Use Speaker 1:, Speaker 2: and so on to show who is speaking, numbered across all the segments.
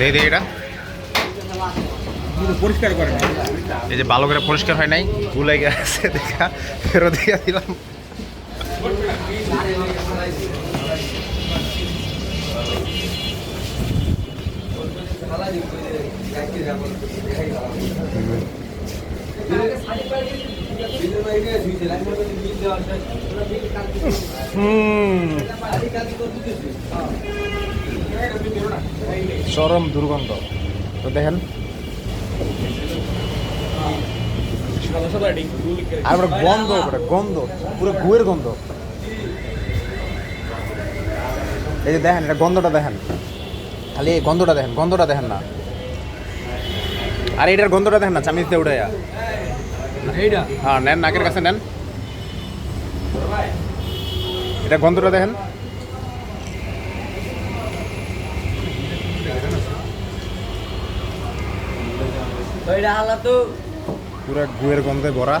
Speaker 1: দেখি দেখি এটা।
Speaker 2: পরিষ্কার করে
Speaker 1: এই যে ভালো করে পরিষ্কার হয় নাই গুলাই গেছে দেখা ফেরত দিয়ে দিলাম। হুম। চরম দুর্গন্ধ। তো দেখেন। আর গন্ধ গন্ধ, পুরো গুয়ের গন্ধ। এই যে দেখেন, এটা গন্ধটা দেখেন। খালি এই গন্ধটা দেখেন গন্ধটা দেখেন না। আর, এটার গন্ধটা দেখেন না, চামিচ দিয়ে উঠাইয়া। হ্যাঁ নেন, নাকের কাছে নেন। এটা গন্ধটা দেখেন। পুরো গুয়ের গন্ধে ভরা।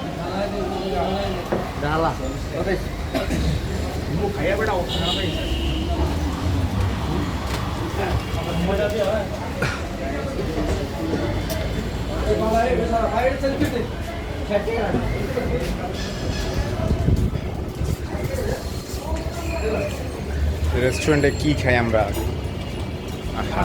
Speaker 1: রেস্টুরেন্টে কি খাই আমরা? আহা।